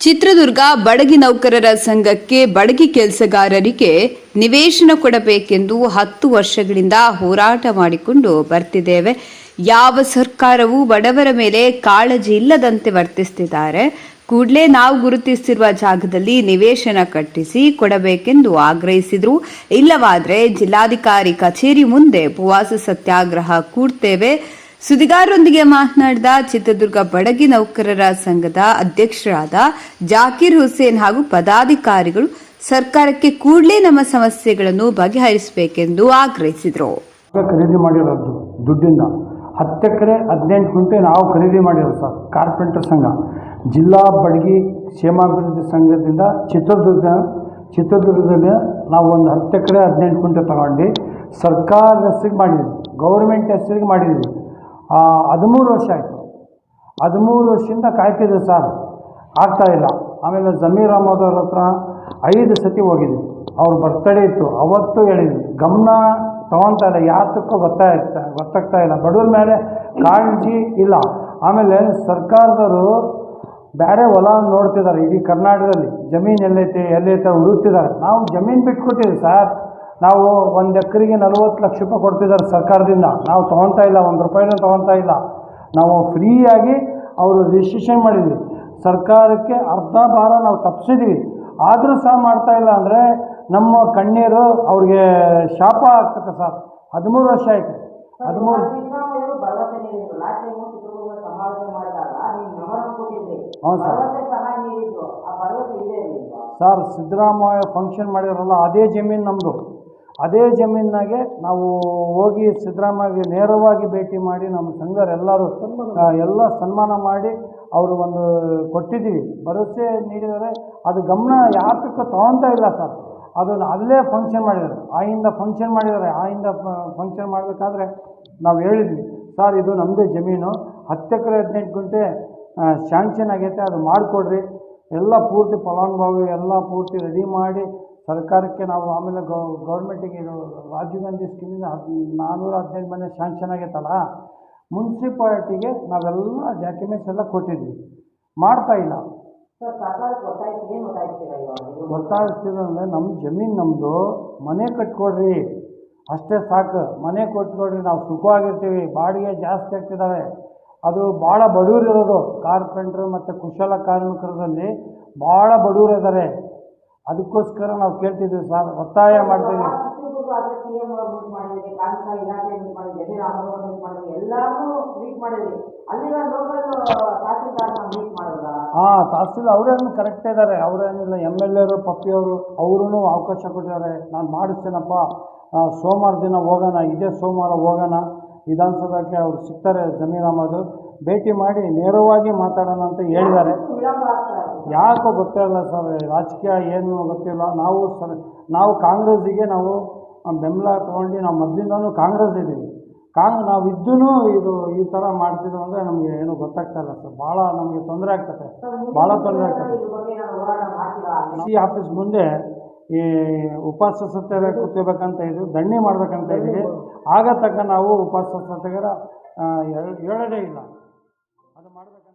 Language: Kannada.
ಚಿತ್ರದುರ್ಗ ಬಡಗಿ ನೌಕರರ ಸಂಘಕ್ಕೆ ಬಡಗಿ ಕೆಲಸಗಾರರಿಗೆ ನಿವೇಶನ ಕೊಡಬೇಕೆಂದು ಹತ್ತು ವರ್ಷಗಳಿಂದ ಹೋರಾಟ ಮಾಡಿಕೊಂಡು ಬರ್ತಿದ್ದೇವೆ. ಯಾವ ಸರ್ಕಾರವೂ ಬಡವರ ಮೇಲೆ ಕಾಳಜಿ ಇಲ್ಲದಂತೆ ವರ್ತಿಸುತ್ತಿದ್ದಾರೆ ಕೂಡಲೇ ನಾವು ಗುರುತಿಸಿರುವ ಜಾಗದಲ್ಲಿ ನಿವೇಶನ ಕಟ್ಟಿಸಿ ಕೊಡಬೇಕೆಂದು ಆಗ್ರಹಿಸಿದ್ರು. ಇಲ್ಲವಾದರೆ ಜಿಲ್ಲಾಧಿಕಾರಿ ಕಚೇರಿ ಮುಂದೆ ಉಪವಾಸ ಸತ್ಯಾಗ್ರಹ ಕೂಡ್ತೇವೆ. ಸುದ್ದಿಗಾರರೊಂದಿಗೆ ಮಾತನಾಡಿದ ಚಿತ್ರದುರ್ಗ ಬಡಗಿ ನೌಕರರ ಸಂಘದ ಅಧ್ಯಕ್ಷರಾದ ಜಾಕೀರ್ ಹುಸೇನ್ ಹಾಗೂ ಪದಾಧಿಕಾರಿಗಳು, ಸರ್ಕಾರಕ್ಕೆ ಕೂಡಲೇ ನಮ್ಮ ಸಮಸ್ಯೆಗಳನ್ನು ಬಗೆಹರಿಸಬೇಕೆಂದು ಆಗ್ರಹಿಸಿದರು. ಖರೀದಿ ಮಾಡಿರೋದು ದುಡ್ಡಿಂದ, ಹತ್ತು ಎಕರೆ ಹದಿನೆಂಟು ಗುಂಟೆ ನಾವು ಖರೀದಿ ಮಾಡಿರೋದು ಸರ್, ಕಾರ್ಪೆಂಟರ್ ಸಂಘ. ಜಿಲ್ಲಾ ಬಡಗಿ ಕ್ಷೇಮಾಭಿವೃದ್ಧಿ ಸಂಘದಿಂದ ಚಿತ್ರದುರ್ಗ, ಚಿತ್ರದುರ್ಗದಲ್ಲಿ ನಾವು ಒಂದು ಹತ್ತು ಎಕರೆ ಹದಿನೆಂಟು ಗುಂಟೆ ತಗೊಂಡು ಸರ್ಕಾರದ ಹೆಸರಿಗೆ ಮಾಡಿದ್ವಿ, ಗೌರ್ಮೆಂಟ್ ಹೆಸರಿಗೆ ಮಾಡಿದ್ವಿ. ಹದಿಮೂರು ವರ್ಷ ಆಯಿತು. ಹದಿಮೂರು ವರ್ಷದಿಂದ ಕಾಯ್ತಿದ್ದೆ ಸರ್. ಆಗ್ತಾಯಿಲ್ಲ ಆಮೇಲೆ ಜಮೀರ್ ಅಹಮದ್ ಅವ್ರ ಹತ್ರ ಐದು ಸತಿ ಹೋಗಿದ್ವಿ ಅವ್ರ ಬರ್ತಡೇ ಇತ್ತು. ಅವತ್ತು ಹೇಳಿದ್ವಿ ಗಮನ ತೊಗೊಳ್ತಾ ಇಲ್ಲ. ಯಾತಕ್ಕೂ ಗೊತ್ತಾಗ್ತಾ ಗೊತ್ತಾಗ್ತಾ ಇಲ್ಲ. ಬಡವ್ರ ಮೇಲೆ ಕಾಳಜಿ ಇಲ್ಲ. ಆಮೇಲೆ ಸರ್ಕಾರದವರು ಬೇರೆ ಹೊಲ ನೋಡ್ತಿದ್ದಾರೆ. ಇಡೀ ಕರ್ನಾಟಕದಲ್ಲಿ ಜಮೀನು ಎಲ್ಲೈತೆ ಎಲ್ಲೈತೆ ಹುಡುಕ್ತಿದ್ದಾರೆ. ನಾವು ಜಮೀನು ಬಿಟ್ಕೊಟ್ಟಿದ್ವಿ ಸರ್. ನಾವು ಒಂದು ಎಕರೆಗೆ ನಲವತ್ತು ಲಕ್ಷ ರೂಪಾಯಿ ಕೊಡ್ತಿದ್ದಾರೆ ಸರ್ಕಾರದಿಂದ. ನಾವು ತೊಗೊಳ್ತಾ ಇಲ್ಲ, ಒಂದು ರೂಪಾಯಿನೂ ತೊಗೊಳ್ತಾ ಇಲ್ಲ. ನಾವು ಫ್ರೀಯಾಗಿ ಅವರು ರಿಜಿಸ್ಟ್ರೇಷನ್ ಮಾಡಿದ್ವಿ. ಸರ್ಕಾರಕ್ಕೆ ಅರ್ಧ ಭಾರ ನಾವು ತಪ್ಪಿಸಿದ್ವಿ ಆದರೂ ಸಹ ಮಾಡ್ತಾ ಇಲ್ಲ ಅಂದರೆ ನಮ್ಮ ಕಣ್ಣೀರು ಅವ್ರಿಗೆ ಶಾಪ ಆಗ್ತದೆ ಸರ್. ಹದಿಮೂರು ವರ್ಷ ಆಯಿತು. ಹದಿಮೂರು ಹ್ಞೂ ಸರ್. ಸರ್, ಸಿದ್ದರಾಮಯ್ಯ ಫಂಕ್ಷನ್ ಮಾಡಿರಲ್ಲ, ಅದೇ ಜಮೀನು ನಮ್ಮದು ಅದೇ ಜಮೀನಾಗೆ ನಾವು ಹೋಗಿ ಸಿದ್ದರಾಮಯ್ಯಗೆ ನೇರವಾಗಿ ಭೇಟಿ ಮಾಡಿ ನಮ್ಮ ಸಂಘರೆಲ್ಲರೂ ಆ, ಎಲ್ಲ ಸನ್ಮಾನ ಮಾಡಿ ಅವರು ಒಂದು ಕೊಟ್ಟಿದ್ದೀವಿ. ಭರವಸೆ ನೀಡಿದರೆ ಅದು ಗಮನ ಯಾತಕ್ಕೂ ತೊಗೊಳ್ತಾ ಇಲ್ಲ ಸರ್. ಅದನ್ನು ಅಲ್ಲೇ ಫಂಕ್ಷನ್ ಮಾಡಿದ್ದಾರೆ. ಆಯಿಂದ ಫಂಕ್ಷನ್ ಮಾಡಿದ್ದಾರೆ. ಆಯಿಂದ ಫಂಕ್ಷನ್ ಮಾಡಬೇಕಾದ್ರೆ ನಾವು ಹೇಳಿದ್ವಿ ಸರ್ ಇದು ನಮ್ಮದೇ ಜಮೀನು. ಹತ್ತು ಎಕರೆ ಹದಿನೆಂಟು ಗುಂಟೆ ಶಾಂಕ್ಷನ್ ಆಗೈತೆ. ಅದು ಮಾಡಿಕೊಡ್ರಿ. ಎಲ್ಲ ಪೂರ್ತಿ ಫಲಾನುಭವಿ ಎಲ್ಲ ಪೂರ್ತಿ ರೆಡಿ ಮಾಡಿ ಸರ್ಕಾರಕ್ಕೆ ನಾವು ಆಮೇಲೆ ಗೌ ಗೌರ್ಮೆಂಟಿಗೆ ಇದು ರಾಜೀವ್ ಗಾಂಧಿ ಸ್ಕೀಮಿಂದ ನಾನ್ನೂರ ಹದಿನೈದು ಮನೆ ಶಾಂಕ್ಷನ್ ಆಗೈತಲ್ಲ ಮುನ್ಸಿಪಾಲ್ಟಿಗೆ ನಾವೆಲ್ಲ ಡಾಕ್ಯುಮೆಂಟ್ಸ್ ಎಲ್ಲ ಕೊಟ್ಟಿದ್ವಿ. ಮಾಡ್ತಾ ಇಲ್ಲ. ಗೊತ್ತಾಗ್ತಿದಂದ್ರೆ ನಮ್ಮ ಜಮೀನು ನಮ್ಮದು ಮನೆ ಕಟ್ಕೊಡ್ರಿ. ಅಷ್ಟೇ ಸಾಕು. ಮನೆ ಕೊಟ್ಕೊಡ್ರಿ ನಾವು ಸುಖವಾಗಿರ್ತೀವಿ. ಬಾಡಿಗೆ ಜಾಸ್ತಿ ಆಗ್ತಿದ್ದಾವೆ ಅದು ಭಾಳ ಬಡವರು ಇರೋದು. ಕಾರ್ಪೆಂಟ್ರು ಮತ್ತು ಕುಶಲ ಕಾರ್ಮಿಕರದಲ್ಲಿ ಭಾಳ ಬಡವರು ಇದ್ದಾರೆ ಅದಕ್ಕೋಸ್ಕರ ನಾವು ಕೇಳ್ತಿದ್ದೀವಿ ಸರ್ ಒತ್ತಾಯ ಮಾಡ್ತೀವಿ ಹಾ ತಹಸೀಲ್ ಅವರೇನು ಕರೆಕ್ಟ್ ಇದ್ದಾರೆ ಅವರೇನಿಲ್ಲ ಎಂ ಎಲ್ ಎರು ಪಪ್ಪಿಯವರು ಅವರೂ ಅವಕಾಶ ಕೊಟ್ಟಿದ್ದಾರೆ. ನಾನು ಮಾಡಿಸ್ತೇನಪ್ಪ ಸೋಮವಾರ ದಿನ ಹೋಗೋಣ ಇದೇ ಸೋಮವಾರ ಹೋಗೋಣ ವಿಧಾನಸೌಧಕ್ಕೆ ಅವ್ರು ಸಿಗ್ತಾರೆ ಜಮೀರ್ ಅಹಮದ್ ಭೇಟಿ ಮಾಡಿ ನೇರವಾಗಿ ಮಾತಾಡೋಣ ಅಂತ ಹೇಳಿದ್ದಾರೆ. ಯಾಕೋ ಗೊತ್ತಿಲ್ಲ ಸರ್ ರಾಜಕೀಯ ಏನು ಗೊತ್ತಿಲ್ಲ. ನಾವು ಸರ್, ನಾವು ಕಾಂಗ್ರೆಸ್ಸಿಗೆ ನಾವು ಬೆಂಬಲ ತೊಗೊಂಡು ನಾವು ಮೊದಲಿಂದನೂ ಕಾಂಗ್ರೆಸ್ ಇದ್ದೀವಿ ಕಾಂಗ್ ನಾವು ಇದ್ದೂ ಇದು, ಈ ಥರ ಮಾಡ್ತಿದ್ದೀವಿ ಅಂದರೆ ನಮಗೆ ಏನು ಗೊತ್ತಾಗ್ತಾ ಇಲ್ಲ ಸರ್. ಭಾಳ ನಮಗೆ ತೊಂದರೆ ಆಗ್ತದೆ. ಭಾಳ ತೊಂದರೆ ಆಗ್ತದೆ. ಸಿ ಆಫೀಸ್ ಮುಂದೆ ಈ ಉಪವಾಸ ಸತ್ಯಾಗ್ರಹ ಕೂತ್ಕೋಬೇಕಂತ ಇದ್ದೀವಿ ದಂಡಿ ಮಾಡ್ಬೇಕಂತ ಇದ್ದೀವಿ ಆಗ ತಕ್ಕ ನಾವು ಉಪವಾಸ ಸತ್ಯಾಗ್ರಹ ಹೇಳೋದೇ ಇಲ್ಲ. ಅದು ಇಲ್ಲ